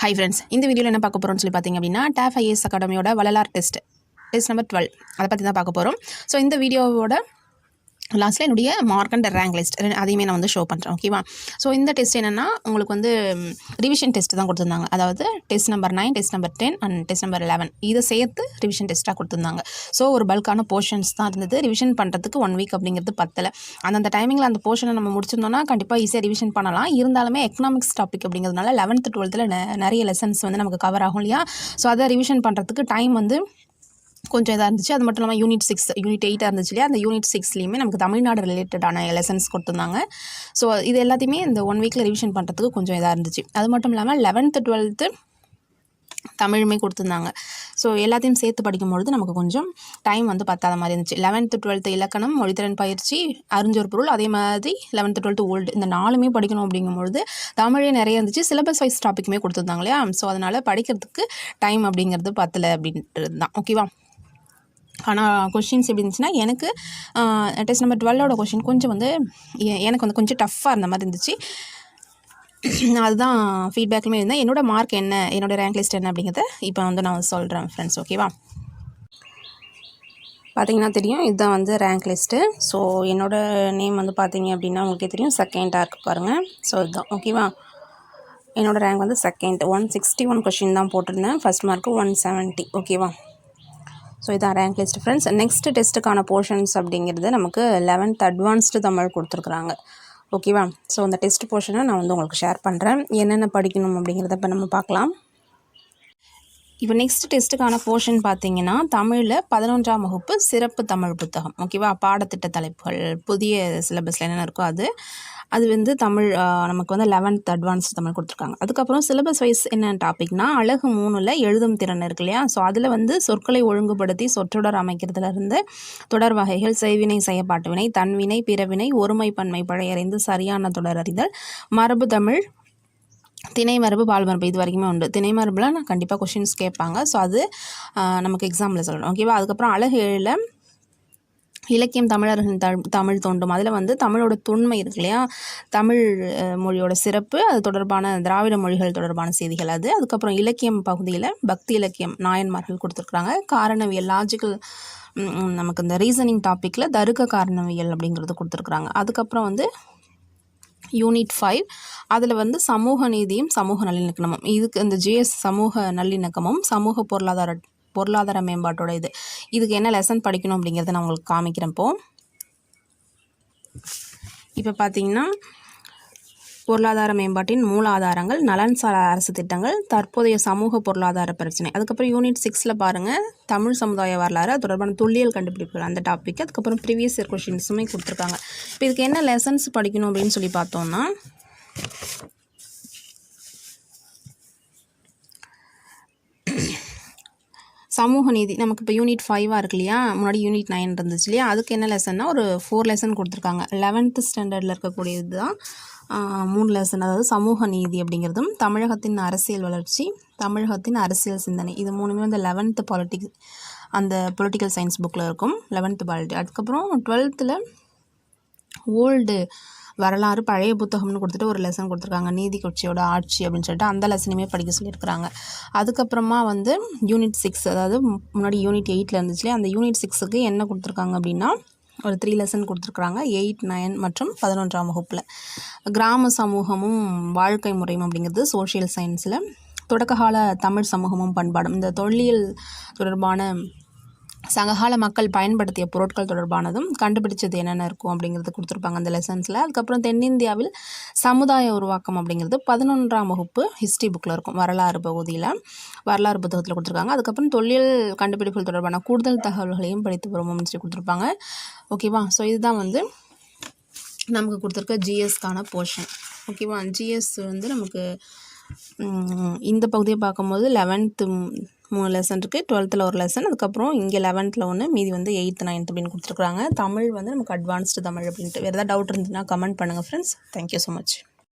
Hi friends இந்த வீடியோவில் என்ன பார்க்க போகிறோம்னு சொல்லி பார்த்தீங்க அப்படின்னா டேஃப் IAS அகாடமியோட Vallalar test test number twelve அதை பற்றி தான் பார்க்க போகிறோம் ஸோ இந்த வீடியோவோட லாஸ்ட்டில் என்னுடைய மார்க் அண்ட் ரேங்க் லிஸ்ட் அதையுமே நான் வந்து ஷோ பண்ணுறேன் ஓகேவா ஸோ இந்த டெஸ்ட் என்னென்னா உங்களுக்கு வந்து ரிவிஷன் டெஸ்ட் தான் கொடுத்துருந்தாங்க. அதாவது test number nine test number ten and test number eleven இதை சேர்த்து ரிவிஷன் டெஸ்ட்டாக கொடுத்துருந்தாங்க. ஸோ ஒரு பல்கான போர்ஷன்ஸ் தான் இருந்தது. ரிவிஷன் பண்ணுறதுக்கு ஒன் வீக் அப்படிங்கிறது பத்தலை. அந்தந்த டைமிங்கில் அந்த போர்ஷனை நம்ம முடிச்சிருந்தோம்னா கண்டிப்பாக ஈஸியாக ரிவிஷன் பண்ணலாம். இருந்தாலுமே எக்கனாமிக்ஸ் டாபிக் அப்படிங்கிறதுனால லெவன்த்து டுவெல்த்தில் நிறைய லெசன்ஸ் வந்து நமக்கு கவர் ஆகும் இல்லையா? ஸோ அதை ரிவிஷன் பண்ணுறதுக்கு டைம் வந்து கொஞ்சம் இதாக இருந்துச்சு. அது மட்டும் இல்லாமல் யூனிட் சிக்ஸ் யூனிட் எயிட்டாக இருந்துச்சு இல்லையா? அந்த யூனிட் சிக்ஸ்லேயுமே நமக்கு தமிழ்நாடு ரிலேட்டடான லெசன்ஸ் கொடுத்துருந்தாங்க. ஸோ இது எல்லாத்தையுமே இந்த ஒன் வீக்கில் ரிவிஷன் பண்ணுறதுக்கு கொஞ்சம் இதாக இருந்துச்சு. அது மட்டும் இல்லாமல் லெவன்த்து டுவெல்த்து தமிழுமே கொடுத்துருந்தாங்க. ஸோ எல்லாத்தையும் சேர்த்து படிக்கும்பொழுது நமக்கு கொஞ்சம் டைம் வந்து பத்தாத மாதிரி இருந்துச்சு. லெவன்த்து டுவெல்த்து இலக்கணம் மொழித்திறன் பயிற்சி அறிஞ்சொரு பொருள் அதே மாதிரி லெவன்த்து டுவெல்த்து ஓல்டு இந்த நாலுமே படிக்கணும் அப்படிங்கும்பொழுது தமிழே நிறைய இருந்துச்சு. சிலபஸ் வைஸ் டாப்பிக்குமே கொடுத்துருந்தாங்க இல்லையா? ஸோ அதனால் படிக்கிறதுக்கு டைம் அப்படிங்கிறது பத்தலை அப்படின்ட்டு தான் ஓகேவா ஆனால் கொஷின்ஸ் எப்படி இருந்துச்சுன்னா எனக்கு டெஸ்ட் நம்பர் டுவெல்லோட கொஷின் கொஞ்சம் வந்து எனக்கு வந்து கொஞ்சம் டஃப்பாக இருந்த மாதிரி இருந்துச்சு. அதுதான் ஃபீட்பேக்குமே இருந்தேன். என்னோடய மார்க் என்ன? என்னோடய ரேங்க் லிஸ்ட் என்ன அப்படிங்கிறத இப்போ வந்து நான் சொல்கிறேன் ஃப்ரெண்ட்ஸ் ஓகேவா பார்த்தீங்கன்னா தெரியும் இதுதான் வந்து ரேங்க் லிஸ்ட்டு ஸோ என்னோடய நேம் வந்து பார்த்தீங்க அப்படின்னா உங்களுக்கே தெரியும் செகண்டாக இருக்குது பாருங்கள் ஸோ இதுதான். ஓகேவா என்னோடய ரேங்க் வந்து second one sixty one question தான் போட்டிருந்தேன். ஃபஸ்ட் மார்க்கு ஒன் செவன்ட்டி ஓகேவா ஸோ இதான் ரேங்க் லிஸ்ட் ஃப்ரெண்ட்ஸ் நெக்ஸ்ட் டெஸ்ட்டுக்கான போர்ஷன்ஸ் அப்படிங்கிறது நமக்கு லெவன்த் அட்வான்ஸ்டு தமிழ் கொடுத்துருக்குறாங்க. ஓகேவா ஸோ அந்த டெஸ்ட் போர்ஷனை நான் வந்து உங்களுக்கு ஷேர் பண்ணுறேன் என்னென்ன படிக்கணும் அப்படிங்கிறத இப்போ நம்ம பார்க்கலாம். இப்போ நெக்ஸ்ட் டெஸ்ட்டுக்கான போர்ஷன் பார்த்தீங்கன்னா தமிழில் பதினொன்றாம் வகுப்பு சிறப்பு தமிழ் புத்தகம். ஓகேவா பாடத்திட்ட தலைப்புகள். புதிய சிலபஸில் என்னென்ன இருக்கோ அது. அது வந்து தமிழ் நமக்கு வந்து லெவன்த் அட்வான்ஸ் தமிழ் கொடுத்துருக்காங்க. அதுக்கப்புறம் சிலபஸ் வைஸ் என்ன டாபிக்னா அழகு மூணில் எழுதும் திறன் இருக்கு இல்லையா? ஸோ அதில் வந்து சொற்களை ஒழுங்குபடுத்தி சொற்றொடர் அமைக்கிறதுலேருந்து தொடர் வகைகள் செய்வினை செய்யப்பாட்டு வினை தன்வினை பிறவினை ஒருமை பன்மை பழையறிந்து சரியான தொடர் அறிதல் மரபு தமிழ் திணை மரபு பால் மரபு இது வரைக்குமே உண்டு. திணை மரபில் நான் கண்டிப்பாக கொஷின்ஸ் கேட்பாங்க. ஸோ அது நமக்கு எக்ஸாமில் சொல்லணும். ஓகேவா அதுக்கப்புறம் அழகு ஏழில் இலக்கியம் தமிழர்கள் த தமிழ் தோண்டும் அதில் வந்து தமிழோட தொன்மை இருக்கு இல்லையா? தமிழ் மொழியோட சிறப்பு அது தொடர்பான திராவிட மொழிகள் தொடர்பான செய்திகள் அது. அதுக்கப்புறம் இலக்கியம் பகுதியில் பக்தி இலக்கியம் நாயன்மார்கள் கொடுத்துருக்குறாங்க. காரணவியல் லாஜிக்கல் நமக்கு இந்த ரீசனிங் டாப்பிக்கில் தருக்க காரணவியல் அப்படிங்கிறது கொடுத்துருக்குறாங்க. அதுக்கப்புறம் வந்து யூனிட் ஃபைவ் அதில் வந்து சமூக நீதியும் சமூக நல்லிணக்கமும். இதுக்கு இந்த ஜிஎஸ் சமூக நல்லிணக்கமும் சமூக பொருளாதார பொருளாதார மேம்பாட்டோட இது. இதுக்கு என்ன லெசன் படிக்கணும் அப்படிங்கிறத நான் உங்களுக்கு காமிக்கிறேன் இப்போது இப்போ பார்த்தீங்கன்னா பொருளாதார மேம்பாட்டின் மூலாதாரங்கள் நலன் சார அரசு திட்டங்கள் தற்போதைய சமூக பொருளாதார பிரச்சனை. அதுக்கப்புறம் யூனிட் சிக்ஸில் பாருங்கள் தமிழ் சமுதாய வரலாறு தொடர்பான தொல்லியல் கண்டுபிடிப்புகள் அந்த டாபிக் அதுக்கப்புறம் ப்ரீவியஸ் இயர் கொஷின்ஸுமே கொடுத்துருக்காங்க. இப்போ இதுக்கு என்ன லெசன்ஸ் படிக்கணும் அப்படின்னு சொல்லி பார்த்தோம்னா சமூக நீதி. நமக்கு இப்போ யூனிட் ஃபைவாக இருக்கு இல்லையா? முன்னாடி யூனிட் நைன் இருந்துச்சு இல்லையா? அதுக்கு என்ன லெசன்னா ஒரு ஃபோர் லெசன் கொடுத்துருக்காங்க. லெவன்த்து ஸ்டாண்டர்டில் இருக்கக்கூடியது தான் மூணு லெசன் அதாவது சமூக நீதி அப்படிங்கிறதும் தமிழகத்தின் அரசியல் வளர்ச்சி தமிழகத்தின் அரசியல் சிந்தனை. இது மூணுமே வந்து லெவன்த்து பாலிட்டிக்ஸ் அந்த பொலிட்டிக்கல் சயின்ஸ் புக்கில் இருக்கும். லெவன்த்து பாலிட்டி அதுக்கப்புறம் டுவெல்த்தில் ஓல்டு வரலாறு பழைய புத்தகம்னு கொடுத்துட்டு ஒரு லெசன் கொடுத்துருக்காங்க. நீதி கட்சியோட ஆட்சி அப்படின்னு சொல்லிட்டு அந்த லெசனுமே படிக்க சொல்லியிருக்கிறாங்க. அதுக்கப்புறமா வந்து யூனிட் சிக்ஸ் அதாவது முன்னாடி யூனிட் எயிட்டில் இருந்துச்சு அந்த யூனிட் சிக்ஸுக்கு என்ன கொடுத்துருக்காங்க அப்படின்னா ஒரு த்ரீ லெசன் கொடுத்துருக்குறாங்க. எயிட் நைன் மற்றும் பதினொன்றாம் வகுப்பில். கிராம சமூகமும் வாழ்க்கை முறையும் அப்படிங்கிறது சோஷியல் சயின்ஸில் தொடக்ககால தமிழ் சமூகமும் பண்பாடும். இந்த தொல்லியல் தொடர்பான சங்ககால மக்கள் பயன்படுத்திய பொருட்கள் தொடர்பானதும் கண்டுபிடிச்சது என்னென்ன இருக்கும் அப்படிங்கிறது கொடுத்துருப்பாங்க அந்த லெசன்ஸில் அதுக்கப்புறம் தென்னிந்தியாவில் சமுதாய உருவாக்கம் அப்படிங்கிறது பதினொன்றாம் வகுப்பு ஹிஸ்ட்ரி புக்கில் இருக்கும். வரலாறு பகுதியில். வரலாறு புத்தகத்தில் கொடுத்துருக்காங்க. அதுக்கப்புறம் தொழில் கண்டுபிடிப்புகள் தொடர்பான கூடுதல் தகவல்களையும் படித்து வரும் சொல்லி கொடுத்துருப்பாங்க. ஓகேவா ஸோ இதுதான் வந்து நமக்கு கொடுத்துருக்க ஜிஎஸ்க்கான போர்ஷன் ஓகேவா ஜிஎஸ் வந்து நமக்கு இந்த பகுதியை பார்க்கும்போது லெவன்த்து மூணு லெசன் இருக்குது டுவெல்த்தில் ஒரு லெசன் அதுக்கப்புறம் இங்கே லெவன்த்தில் ஒன்று மீதி வந்து எயித்து நைன்த் அப்படின்னு கொடுத்துருக்குறாங்க. தமிழ் வந்து நமக்கு அட்வான்ஸ்டு தமிழ் அப்படின்ட்டு. வேறு ஏதாவது டவுட் இருந்ததுன்னா கமெண்ட் பண்ணுங்கள் ஃப்ரெண்ட்ஸ் தேங்க்யூ ஸோ மச்